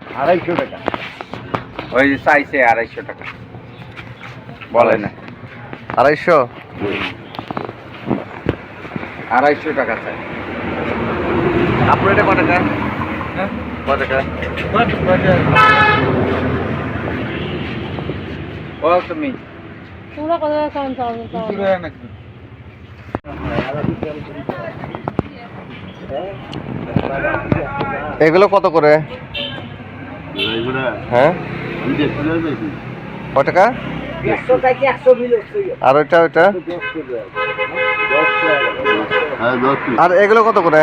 আড়াইশো টাকা ওই যে চাইছে আড়াইশো টাকা। বলে না। আড়াইশো? আড়াইশো টাকা চাই। আপনার কত টাকা? হ্যাঁ? কত টাকা? বল তুমি। তোমরা কত টাকা এগুলো কত করে? হ্যাঁ? কত টাকা? আর ওইটা ওইটা? আর এগুলো কত করে?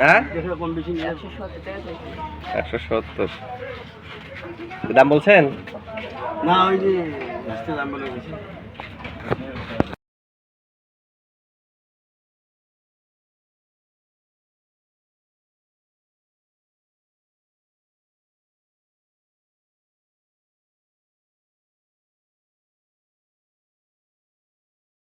হ্যাঁ? একশো সত্তর। দাম বলছেন? না ওই যে দাম বলে